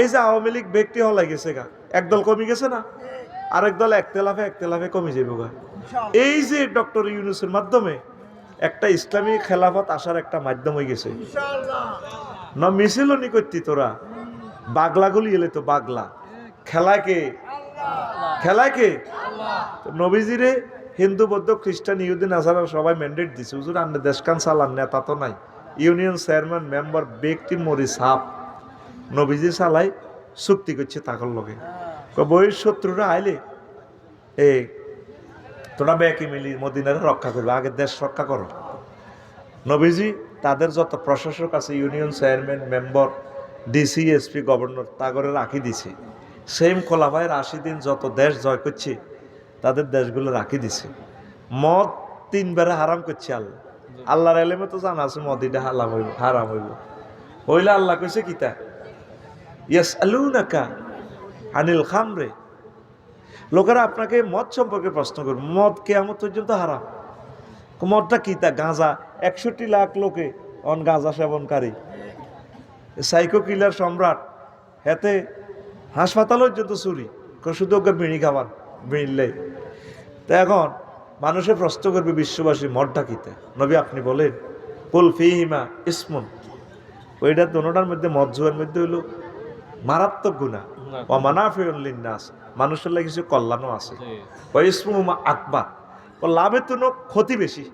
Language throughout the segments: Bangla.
এই যে আওয়ামী লীগ ব্যক্তি হলাই গেছে গা একদল কমে গেছে না? আরেক দল একতেলাফে একতেলাফে কমে যাবে গা। এই যে ডক্টর ইউনুসের মাধ্যমে একটা ইসলামী খেলাফত আসার একটা মাধ্যম হয়ে গেছে। না মিছিল নি করতি তোরা? বাগলাগুলি এলে তো বাগলা। খেলায় কে? খেলায় কে? তো নবীজিরে হিন্দু বৌদ্ধ খ্রিস্টান ইহুদিন আসারা সবাই ম্যান্ডেট দিছে। হুজুর আন্নে দেশকান চালান নেতা তো নাই। ইউনিয়ন চেয়ারম্যান মেম্বার ব্যক্তি মরি সাপ। নবীজি চালাই চুক্তি করছে তাকর লগে। বইয়ের শত্রুরা আইলে, এ, তোরা ব্যাকি মিলি মদিনারে রক্ষা করবে আগে দেশ রক্ষা করো। নবীজি তাদের যত প্রশাসক আছে, union chairman, member, DC, SP, governor, তাগরে রাখি দিছে। সেম খোলাফায়ের আশি দিন যত দেশ জয় করছে, তাদের দেশগুলো রাখি দিছে। মদ তিনবারে হারাম করছে আল্লাহ। আল্লাহর এলেমে তো জানা আছে মদিটা হালাম হইব, হারাম হইব। হইলে আল্লাহ কইছে কিতা ইয়াস আনিল খামরে। লোকেরা আপনাকে মদ সম্পর্কে প্রশ্ন করবে। মদ কেমন পর্যন্ত হারাম। মদটা কি? তা গাঁজা। একষট্টি লাখ লোকে অন গাঁজা সেবনকারী। সাইকো কিলার সম্রাট হেতে হাসপাতাল পর্যন্ত চুরি। শুধু ওকে বিড়ি খাবার বিড়িলে তো এখন মানুষের প্রশ্ন করবে বিশ্ববাসী, মদটা কিতে নবী আপনি বলেন, কুল ফিহিমা ইসমুন। ওইটা দোনোটার মধ্যে মদ জুয়ার মধ্যে হইল। মারাত্মক গুণা ও মানাফিউল লিন্নাস। মানুষের লাগে কিছু কল্যাণও আছে। ও ইসমুমা আকবার ও লাভের তো ক্ষতি বেশি।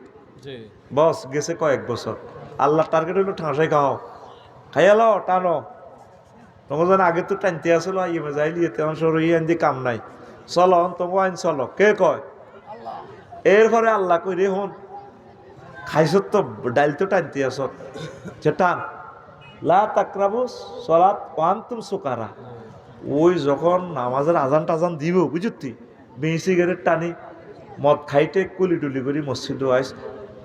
বস গেছে কয়েক বছর। আল্লাহ টার্গেট হইল ঠাঁসাই খাও। খাইয়ালো টানো। তোমার যেন আগে তো টানতে আসলো ইয়ে যাইলি তেমন সর ইয়ে কাম নাই। চলো তোমার আইন চলো। কে কয়? এরপরে আল্লাহ কই রে হন খাইছ তো ডাইল তো টানতে আস। যে টান। লা তাকরাবু সলাত ওয়ান তুম সুকারা। ওই যখন নামাজের আজান টাজান দিব বুঝতি? বিড়ি সিগারেট টানি মদ খাইতে কুলি টুলি করি মসজিদ আইস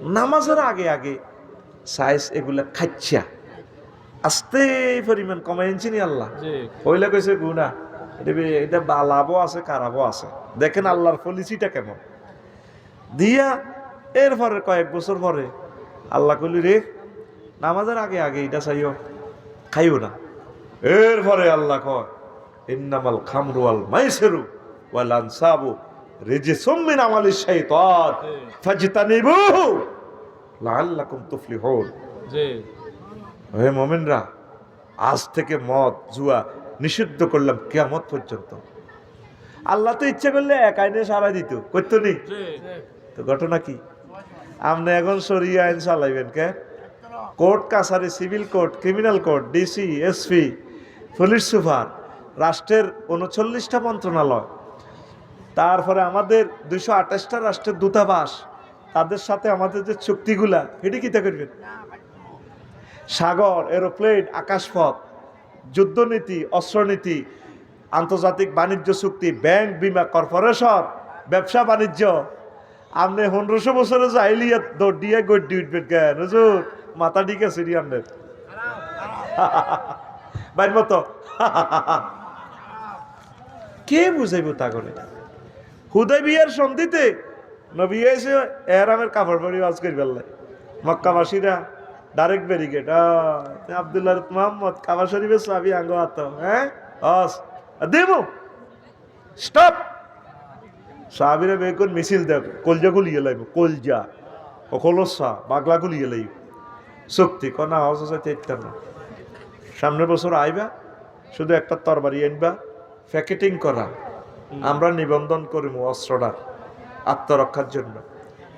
নামাজের আগে আগে সাইজ এগুলা খাচ্ছা আস্তে পরিমাণ কমাইছি নি আল্লাহ। হইলে কইছে গুনা এটা এটা বা- আছে খারাপও আছে। দেখেন আল্লাহর পলিসিটা কেমন। দিয়া এরপরে কয়েক বছর পরে আল্লাহ কইলি রে নামাজের আগে আগে এটা চাইও খাইও না। এরপরে আল্লাহ কয় ইন্নামাল খামরু আল মাইসেরু ওয়াল আনসাবু রিজিসুম মিন আমালিশ শাইতান ফাজতানিবুহু লাআল্লাকুম তুফলিহুন। হে মোমেনরা আজ থেকে মদ জুয়া নিষিদ্ধ করলাম কেয়ামত পর্যন্ত। আল্লাহ তো ইচ্ছা করলে এক আইনে সারা দিত করতো নি? তো ঘটনা কি? আপনি এখন সরিয়ে আইন চালাইবেন কে? কোর্ট কাছারি civil court criminal court DC SP police super রাষ্ট্রের উনচল্লিশটা মন্ত্রণালয়। তারপরে আমাদের দুইশো আঠাশটা রাষ্ট্রের দূতাবাস তাদের সাথে আমাদের যে চুক্তিগুলা এটি কিতা করবেন? সাগর এরোপ্লেন আকাশপথ যুদ্ধনীতি অস্ত্রনীতি আন্তর্জাতিক বাণিজ্য চুক্তি ব্যাংক বিমা কর্পোরেশন ব্যবসা বাণিজ্য আপনি পনেরোশো বছরে যাইলিয়া দৌড় দিয়ে গড্ডি উঠবেন কেন হুজুর মাথা ঠিক আছে রি আপনার বাইর মতো। কে বুঝাইব তা করে হুদয় বিয়ার সন্ধিতে নবী এসে এরামের কাপড় পরি আজ করি ফেললে মক্কাবাসীরা direct barricade Abdullah Muhammad, Kaaba শরীফের সাবি আঙ্গ আত হ্যাঁ অস দেব স্টপ সাহাবিরে বেকুন মিছিল দেখ কলজা গুলিয়ে লাইব, কলজা কলসা বাগলা গুলিয়ে লাইব। শক্তি কনা আছে তেত্তার না। সামনের বছর আইবা, শুধু একটা তরবারি আনবা, প্যাকেটিং করা। আমরা নিবন্ধন করিব অস্ত্রটার আত্মরক্ষার জন্য।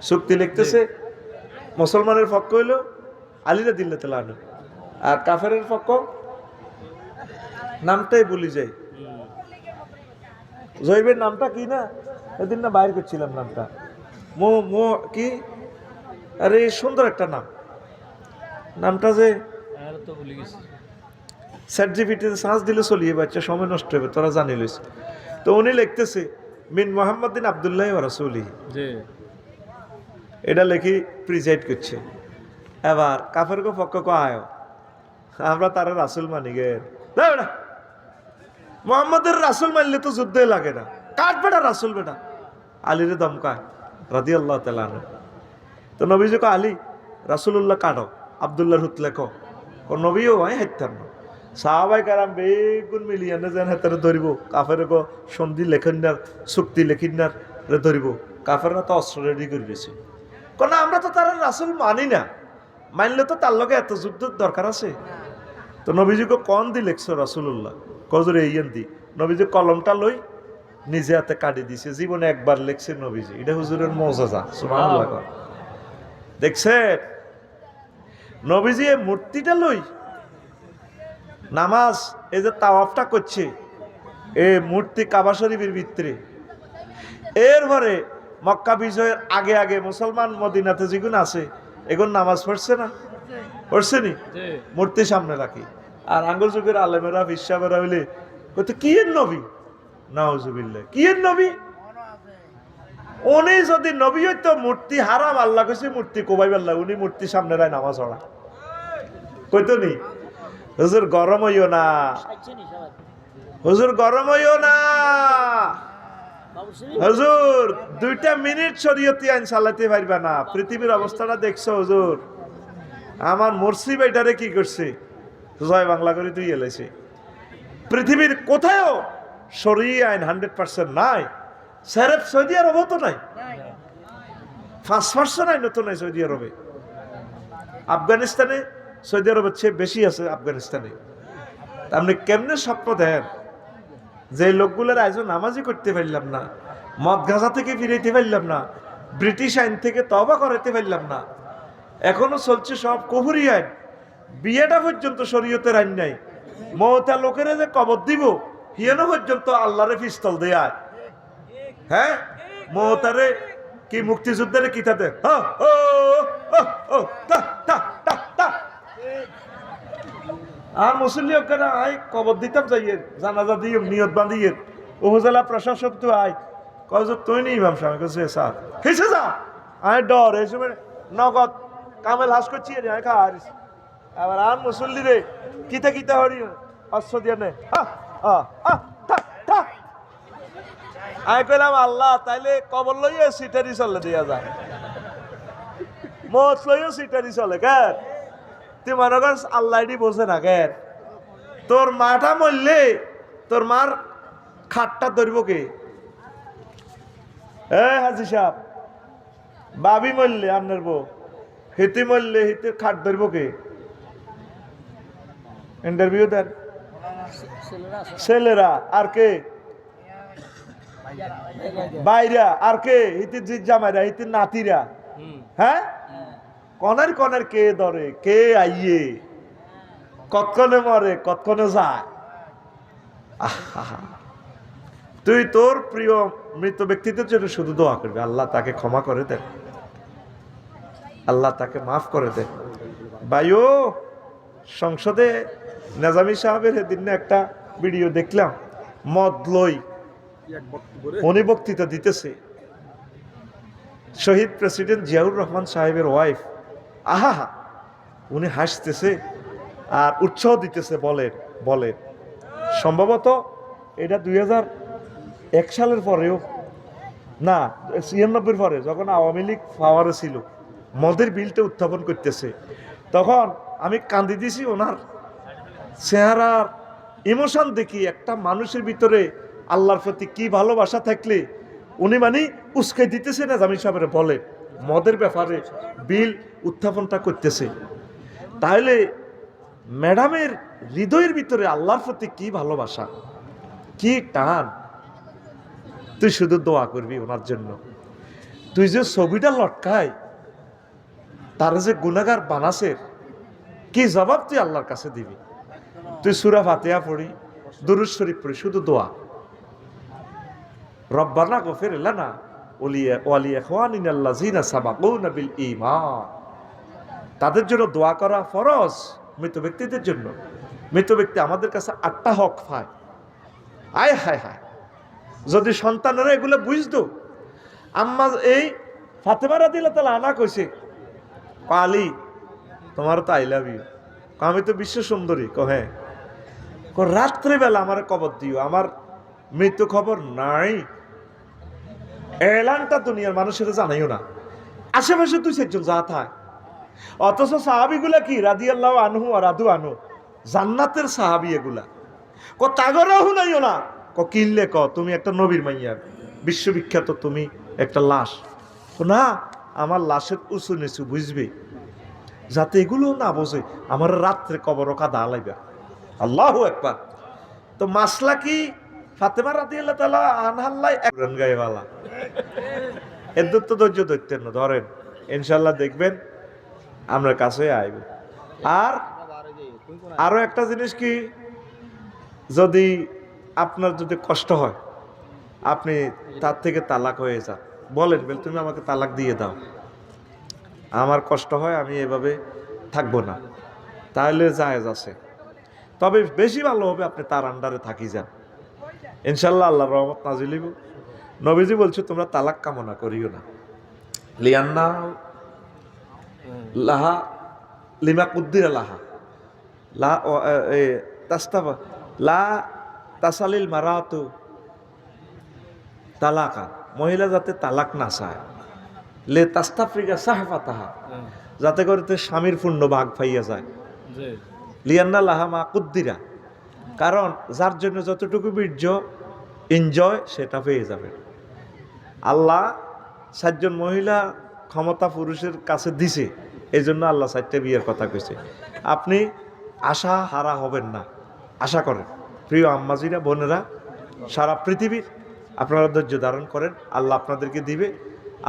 চুক্তি লিখতেছে, মুসলমানের পক্ষ হইল আলিরা দিল্লা তেলানু আর কাফের পক্ষ নামটাই বলি যাই। জৈবের নামটা কি না? এদিন না বাইর করছিলাম নামটা। মো মো কি? আরে সুন্দর একটা নাম। নামটা যে স্যাট জিপিটিতে সাঁচ দিলে চলিয়ে বাচ্চা সময় নষ্ট হবে তোরা জানি লইস। তো উনি লিখতেছে মিন মোহাম্মদিন আবদুল্লাহ রসুলি। এটা লেখি প্রিজাইড করছে। এবার কাফের গো পক্ষ কো আয়। আমরা তারা রাসুল মানি গে। না। মোহাম্মদের রাসুল মানলে তো যুদ্ধই লাগে না। কাট বেটা? রাসুল বেটা। আলীরে দমকায় রাদি আল্লাহ তালান তো নবীজি কো আলী রাসুল্লাহ কাটো আবদুল্লাহর হুত লেখো। ও নবীও হয় হাইতাম না। সাহাবাই কারাম বেগুন মিলিয়ানে যেন হাতে ধরিব। কাফের গো সন্ধি লেখিনার চুক্তি লেখিনার ধরিব। কাফেররা তো অস্ত্র রেডি করে দিয়েছে। কেন আমরা তো তার রাসুল মানি না। মানলে তো তার লগে এত যুদ্ধের দরকার আছে। তো নবীজিকে কন দি লেখছো রাসুল্লাহ কজরে এইয়ান দি। নবীজি কলমটা লই নিজে হাতে কাটি দিছে জীবনে একবার লেখছে নবীজি। এটা হুজুরের মজাজা সুবহানাল্লাহ কর। দেখছেন? নবীজি এই মূর্তিটা লই নামাজ এই যে তাওয়াফটা করছে এ মূর্তি কাবা শরীফের ভিতরে। এরপরে মক্কা বিজয়ের আগে আগে মুসলমান মদিনাতে যেগুলো আছে এগুলো নামাজ পড়ছে না? পড়ছে নি? মূর্তি সামনে রাখি। আর আঙ্গুল যুগের আলেমেরা বিশ্বাবেরা হইলে কইতে কি এর নবী? নাউজুবিল্লাহ। কি এর নবী? উনি যদি নবী হইতো, মূর্তি হারাম, আল্লাহ কইছে মূর্তি কোবাই আল্লাহ, উনি মূর্তি সামনে রায় নামাজ পড়া। কইতো নি? হুজুর গরম হইও না। হুজুর গরম হইও না। হুজুর, দুইটা মিনিট শরীয়তি আইন চালাতে পারবা না। পৃথিবীর অবস্থাটা দেখছ হুজুর? আমার মুর্শি বেটারে কি করছে? জয় বাংলা করে তুই এলেছে পৃথিবীর কোথায়ও শরীয় আইন হান্ড্রেড পার্সেন্ট নাই। স্যারেফ সৌদি আরবও তো নাই। পাঁচ পার্সেন্ট আইন তো নাই সৌদি আরবে। আফগানিস্তানে সৌদি আরবের চেয়ে বেশি আছে আফগানিস্তানে। আপনি কেমনে স্বপ্ন দেন যে লোকগুলোর আয়োজন নামাজই করতে পারলাম না মদ গাঁজা থেকে ফিরাইতে পারলাম না ব্রিটিশ আইন থেকে তবা করাতে পারলাম না। এখনও চলছে সব কহুরি আইন। বিয়েটা পর্যন্ত শরীয়তের আইন নাই। মমতা লোকেরা যে কবর দিব হিয়ানো পর্যন্ত আল্লাহরে পিস্তল দেয় হ্যাঁ? মমতারে কি মুক্তিযুদ্ধের কি তাতে হ্যাঁ, ও, ও, ও, তা, তা, তা, তা। আর মুসল্লি ওখানে আই কবর দিতাম যাইয়ে জানাজা দিয়ে নিয়ত বাঁধিয়ে উপজেলা প্রশাসক তো আই কয় তুই নেই ইমাম সাহেব কাছে স্যার হেসে যা। আয় ডর এই নগদ কামেল হাস করছি আয় খাওয়ারিস আবার আর মুসল্লি রে কিতা কিতে হরি অস্ত্র দিয়ে নে। হা, হা, হা, ঠা, ঠা। আমি কইলাম, আল্লাহ, তাইলে কবর লইয়া সিটারি চলে দিয়া যায় মত লইয়া সিটারি চলে, কেন? তুই মনে কর, আল্লাহ বোঝে না, কেন? তোর মাটা মরলে তোর মার খাটটা ধরব কে? এ হাজি সাহেব, বাবি মরলে আপনার বউ, হিতি মরলে হিতে খাট ধরব কে? ইন্টারভিউ দেন। ছেলেরা, আর কে? বাইরা, আর কে? হিতির জামাইরা, হিতির নাতিরা। হ্যাঁ? কনের কনের কে ধরে? কে আইয়ে? কতক্ষণে মরে? কতক্ষণে যায়। তুই তোর প্রিয় মৃত ব্যক্তিদের জন্য শুধু দোয়া করবি। আল্লাহ তাকে ক্ষমা করে দেন আল্লাহ তাকে মাফ করে দেন ভাইও, সংসদে নেজামি সাহেবের সেদিন একটা ভিডিও দেখলাম, মদ লই উনি বক্তৃতা দিতেছে। শহীদ প্রেসিডেন্ট জিয়াউর রহমান সাহেবের ওয়াইফ আহা উনি হাসতেছে আর উৎসাহ দিতেছে বলেন বলেন সম্ভবত এটা দুই এক সালের পরেও, না, ছিয়ানব্বইয়ের পরে, যখন আওয়ামী লীগ পাওয়ারে ছিল, মদের বিলটা উত্থাপন করতেছে, তখন আমি কান্দি দিছি ওনার। চেহারার ইমোশন দেখি একটা মানুষের ভিতরে আল্লাহর প্রতি কি ভালোবাসা থাকলে উনি মানে উস্কাই দিতেছে না জামিল সাহেবের বলে। মদের ব্যাপারে বিল উত্থাপনটা করতেছে। তাহলে ম্যাডামের হৃদয়ের ভিতরে আল্লাহর প্রতি কি ভালোবাসা? কি টান। তুই শুধু দোয়া করবি ওনার জন্য। তুই যে ছবিটা লটকায়, তার যে গুণাগার বানাসের, কি জবাব তুই আল্লাহর কাছে দিবি? তুই সুরা ফাতেহা পড়ি, দুরুদ শরীফ পড়ি, শুধু দোয়া। রব্বানা গফির লানা ওলিয়া ওয়ালি ইখওয়ানিনা আল্লাযিনা সাবাকুনা বিল ঈমান। তাদের জন্য দোয়া করা ফরজ মৃত ব্যক্তিদের জন্য। মৃত ব্যক্তি আমাদের কাছে আটটা হক পায়। আয়, হায় হায়। যদি সন্তানেরা এগুলো বুঝতো, আম্মা এই ফাতেমারা দিলে তাহলে আনা কইছে কালি তোমার তো আই লাভ ইউ। আমি তো বিশ্ব সুন্দরী। কো হ্যাঁ। রাত্রেবেলা আমার কবর দিও, আমার মৃত্যু খবর নাই। এলানটা দুনিয়ার মানুষের জানাইও না। আশেপাশে তুই সেজন যা থাক। অথচ সাহাবিগুলা কি? রাদি আল্লাহ আনহু আর আদু আনু জান্নাতের সাহাবি এগুলা। ক, তাগরও শুনাইও না। ক, কিনলে ক তুমি একটা নবীর মাইয়া। বিশ্ববিখ্যাত তুমি একটা লাশ। না, আমার লাশের উঁচু নিচু বুঝবে? যাতে এগুলো না বোঝে, আমার রাত্রে কবর কাদা লাইবা আল্লাহ একবার তো মাসলা কি? ফাতেমা রাতি আল্লাহ তালা একজন গায়েওয়ালা এদের তো ধৈর্য ধরতেন না, ধরেন। ইনশাল্লাহ দেখবেন, আমরা কাছে আইবে। আর আরও একটা জিনিস কি? যদি আপনার যদি কষ্ট হয়, আপনি তার থেকে তালাক হয়ে যান। বলেন, বলে, তুমি আমাকে তালাক দিয়ে দাও। আমার কষ্ট হয়, আমি এভাবে থাকব না। তাহলে জায়েজ আছে। তবে বেশি ভালো হবে আপনি তার আন্ডারে থাকি যান। ইনশাল্লাহ আল্লাহ রহমত নাজিলিব নবীজি বলছে, তোমরা তালাক কামনা করিও না। লিয়ান্না লাহা লিমা কুদ্দিরা লাহা। লা তাস্তাবা, লা তাসালিল মারাতু তালাকা। মহিলা যাতে তালাক না চায়। লে তাস্তাফ্রিকা সাহেফা তাহা যাতে করে স্বামীর পূর্ণ ভাগ পাইয়া যায়। লিয়ান্না লাহা মা কুদ্দিরা। কারণ যার জন্য যতটুকু বীর্য এনজয় সেটা পেয়ে যাবে। আল্লাহ সাতজন মহিলা ক্ষমতা পুরুষের কাছে দিছে এই জন্য আল্লাহ চারটে বিয়ের কথা কইছে। আপনি আশা হারা হবেন না, আশা করেন। প্রিয় আম্মাজিরা, বোনেরা, সারা পৃথিবীর আপনারা ধৈর্য ধারণ করেন, আল্লাহ আপনাদেরকে দিবে।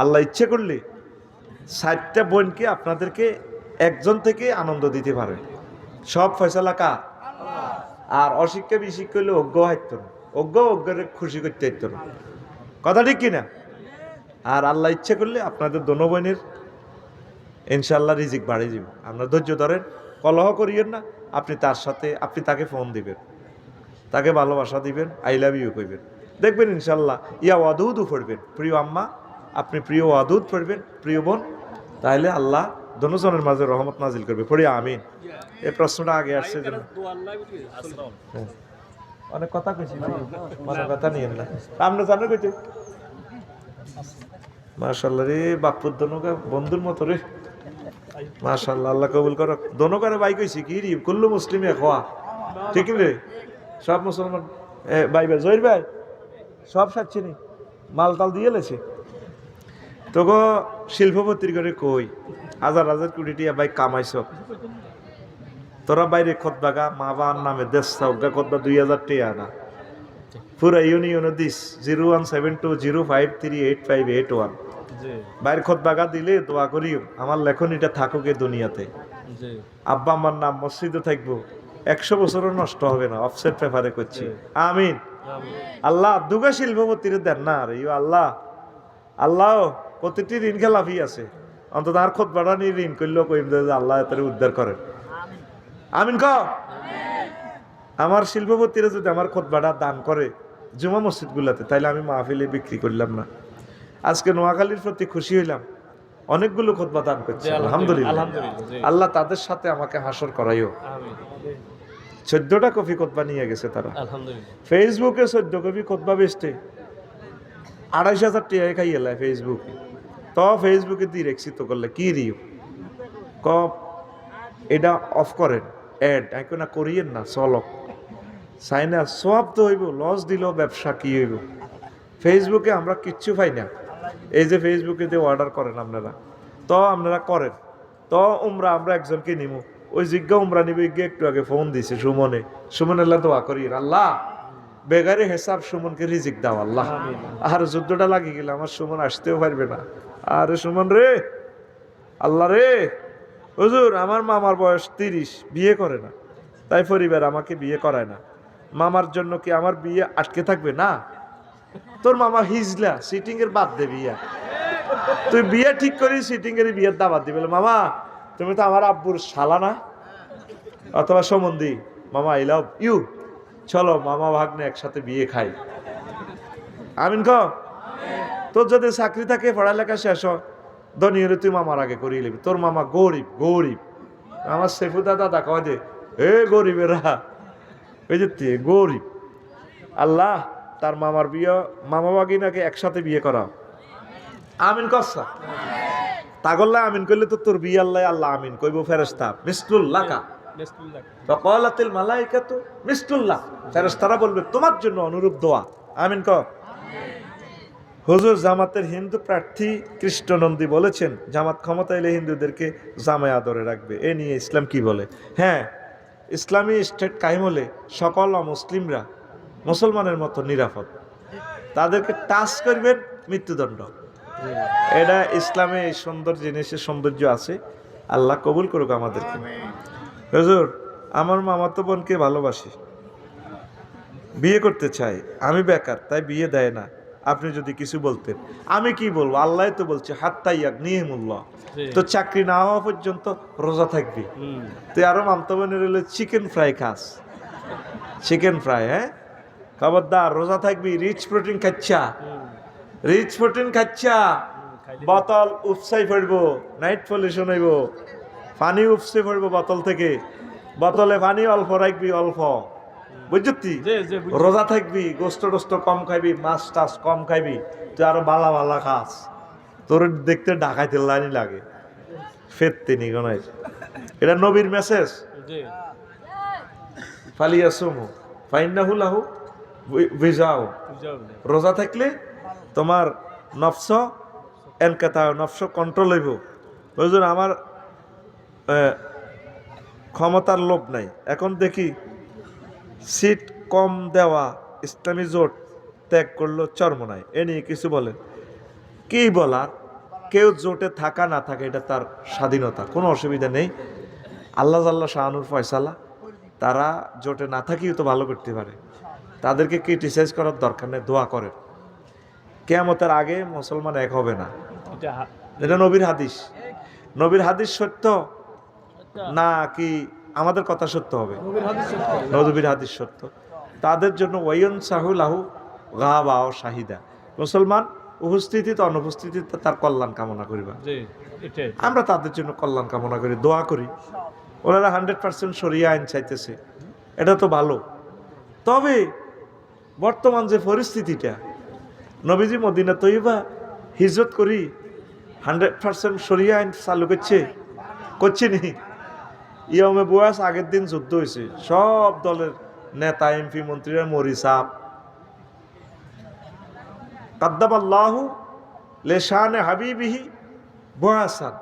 আল্লাহ ইচ্ছে করলে ষাটটা বোনকে আপনাদেরকে একজন থেকে আনন্দ দিতে পারে সব ফয়সালা কা? আর অশিক্ষা বিশিক্ষা হলে অজ্ঞ হাইত না। অজ্ঞ অজ্ঞের খুশি করতে হাইত না। কথা ঠিক কিনা? আর আল্লাহ ইচ্ছে করলে আপনাদের দোনো বোনের ইনশাল্লাহ রিজিক বাড়িয়ে যাবে আপনার ধৈর্য ধরেন, কলহ করিয়েন না, আপনি তার সাথে, আপনি তাকে ফোন দিবেন। তাকে ভালোবাসা দিবেন, আই লাভ ইউ কইবেন। দেখবেন ইনশাল্লাহ ইয়া ওয়াদুদও পড়বেন। প্রিয় আম্মা, আপনি প্রিয় ওয়াদুদ পড়বেন, প্রিয় বোন তাহলে আল্লাহ দনোজনের মাঝে রহমত নাজিল করবে। পড়ি, আমিন। এই প্রশ্নটা আগে আসছে যেন হ্যাঁ। অনেক কথা কইছি মনে কথা নিয়ে না আপনি জানেন কইতে মাশাল্লাহ রে বাপুর দনকা বন্ধুর মতো রে। মাশাল্লাহ আল্লাহ কবুল করো দনকারে বাই কইছি, কি রে, কুল্লু মুসলিমে খোয়া? ঠিক রে? সব মুসলমান ভাই ভাই, জহির ভাই, সব সাচ্ছি নি মাল টাল দিয়ে লেছে। তোকে শিল্পপতির করে কই হাজার হাজার কোটি টিয়া ভাই কামাইছ। তোরা বাইরে খত বাগা মা বাবার নামে দেশ সাউগা খতবা দুই হাজার টিয়া না পুরা union this zero one seven two zero five three eight five eight one. বাইরে খত বাগা দিলে দোয়া করিও আমার লেখনীটা থাকুক এই দুনিয়াতে। আব্বা আমার নাম মসজিদে থাকব একশো বছরও নষ্ট হবে না অফসেট পেপারে করছি। আমিন। আল্লাহ দুগা শিল্পপতির দেন না রে ইউ আল্লাহ। আল্লাহ প্রতিটি ঋণ খেলাফি আছে। অন্তত আর খোদ বাড়ানি ঋণ করলেও কইম যে আল্লাহ তার উদ্ধার করেন। আমিন ক আমার শিল্পপতিরা যদি আমার খোদ বাড়া দান করে জুমা মসজিদগুলোতে তাইলে আমি মাহফিলে বিক্রি করলাম না। আজকে নোয়াখালীর প্রতি খুশি হইলাম। অনেকগুলো খোদবা দান করছে আলহামদুলিল্লাহ। আল্লাহ তাদের সাথে আমাকে হাসর করাইও। চোদ্দটা কফি কোতবা নিয়ে গেছে তারা। ফেসবুকে চোদ্দ কপি কোতবা বেচতে আড়াইশ হাজার টিয়া খাইয়ে ফেসবুকে। তো ফেসবুকে দিয়ে রেখছি তো করলে কি দিও ক এটা অফ করেন। অ্যাড এখন না করিয়েন না চলক চাই না সব তো হইব। লস দিল ব্যবসা কি হইব? ফেসবুকে আমরা কিচ্ছু পাই না। এই যে ফেসবুকে দিয়ে অর্ডার করেন আপনারা তো আপনারা করেন। তো উমরা, আমরা একজনকে নিব ওই জিজ্ঞা উমরা নিবে একটু আগে ফোন দিছে সুমনে। সুমন আল্লাহ দোয়া করি, আল্লাহ বেগারে হেসাব সুমনকে রিজিক দাও আল্লাহ। আর যুদ্ধটা লাগি গেলে আমার সুমন আসতেও পারবে না। আরে সুমন রে আল্লাহ রে। হুজুর আমার মামার বয়স তিরিশ বিয়ে করে না। তাই পরিবার আমাকে বিয়ে করায় না। মামার জন্য কি আমার বিয়ে আটকে থাকবে? না। তোর মামা হিজলা সিটিং এর বাদ দে বিয়া। তুই বিয়ে ঠিক করি সিটিং এর বিয়ের দাবাত দিবে। মামা তুমি তো আমার আব্বুর শালা না? অথবা সম্বন্ধী মামা আই লাভ ইউ চলো, মামা ভাগ্নে একসাথে বিয়ে খাই। আমিন ক? তোর যদি চাকরি থাকে, পড়ালেখা শেষ ধনী হলে তুই মামার আগে করিয়ে নিবি। তোর মামা গরিব গরিব। আমার সেফু দাদা কয় যে এ গরিবেরা ওই যে তে, গরিব। আল্লাহ, তার মামার বিয়ে, মামা বাগিনাকে একসাথে বিয়ে করা আমিন কসা তা করলে আমিন করলে তো তোর বিয়ে আল্লাহ আল্লাহ আমিন কইব ফেরেস্তা মিসলুল লাকা ফকালাতিল মালাইকাতু মিসলুল্লাহ। ফেরেশতারা বলবে, তোমার জন্য অনুরূপ দোয়া। আমিন ক হুজুর জামাতের হিন্দু প্রার্থী কৃষ্ণনন্দী বলেছেন, জামাত ক্ষমতা এলে হিন্দুদেরকে জামায় আদরে রাখবে। এ নিয়ে ইসলাম কি বলে? হ্যাঁ ইসলামী স্টেট কায়েম হলে সকল অমুসলিমরা মুসলমানের মতো নিরাপদ। তাদেরকে টাচ করবেন মৃত্যুদণ্ড। এটা ইসলামে এই সুন্দর জিনিসের সৌন্দর্য আছে। আল্লাহ কবুল করুক আমাদেরকে। হুজুর আমার মামাতো বোনকে ভালোবাসি। বিয়ে করতে চাই আমি বেকার তাই বিয়ে দেয় না। আপনি যদি কিছু বলতেন। আমি কি বলব? আল্লাহ তো বলছে হাত তাইয়াক নিয়ে মূল্য তো চাকরি না হওয়া পর্যন্ত রোজা থাকবি। তুই আরও মামতো বোনের হলো চিকেন ফ্রাই খাস। চিকেন ফ্রাই হ্যাঁ? খবরদার রোজা থাকবি রিচ প্রোটিন খাচ্ছা। রিচ প্রোটিন খাচ্ছা। বোতল উপসাই পড়ব নাইট পলিউশন হইব। পানি উপসে পড়ব বোতল থেকে। বোতলে পানি অল্প রাখবি অল্প। বুঝছি রোজা থাকবি গোস্ত টোস্ত কম খাইবি মাছ টাছ কম খাইবি তুই আরও বালা বালা খাস। তোর দেখতে ডাকাইতে লাইনি লাগে। ফের তিনি গনাই এটা নবীর মেসেজ ফালিয়া সুমু ফাইন্নাহু লাহু ভিজাও রোজা থাকলে তোমার নফস এনকাতা নফস কন্ট্রোল হইব। বুঝুন আমার ক্ষমতার লোভ নাই। এখন দেখি সিট কম দেওয়া ইসলামী জোট ত্যাগ করল চরমনায়। এ নিয়ে কিছু বলেন। কি বলার কেউ জোটে থাকা না থাকা এটা তার স্বাধীনতা কোনো অসুবিধা নেই। আল্লাহ আল্লাহ শাহানুর ফয়সালা তারা জোটে না থাকিও তো ভালো করতে পারে। তাদেরকে ক্রিটিসাইজ করার দরকার নেই দোয়া করেন। কেয়ামতের আগে মুসলমান এক হবে না। এটা নবীর হাদিস। নবীর হাদিস সত্য না কি আমাদের কথা সত্য হবে? নদীর হাদিস সত্য। তাদের জন্য ওয়ন সাহুল আহু গা বাও শাহিদা। মুসলমান উপস্থিতিতে অনুপস্থিতিতে তার কল্যাণ কামনা করিবা। আমরা তাদের জন্য কল্যাণ কামনা করি দোয়া করি। ওনারা হান্ড্রেড পার্সেন্ট সরিয়ে আইন চাইতেছে। এটা তো ভালো। তবে বর্তমান যে পরিস্থিতিটা নবীজি মদিনা তৈবা হিজরত করি হান্ড্রেড পার্সেন্ট সরিয়ে আইন চালু করছে করছে নি? ইয়মে বয়াস আগের দিন যুদ্ধ হয়েছে। সব দলের নেতা, এমপি, মন্ত্রীরা মরি সাপ। কাদ্দাবাল্লাহু লেশানে হাবিবিহি বয়াসান।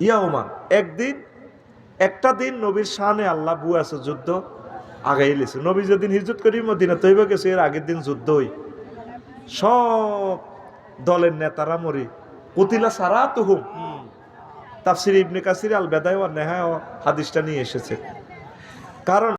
ইয়াওমান একদিন, একটা দিন নবীর শানে আল্লাহ বুয়াছে যুদ্ধ আগাই লেছে। নবী যেদিন হিজরত করি মদিনা তৈব গেছে, এর আগের দিন যুদ্ধ হই। সব দলের নেতারা মরি। কুতিলা সারা তুহুম তাফসির ইবনে কাসির আল বেদায় ও নেহায় ও হাদিসটা নিয়ে এসেছে। কারণ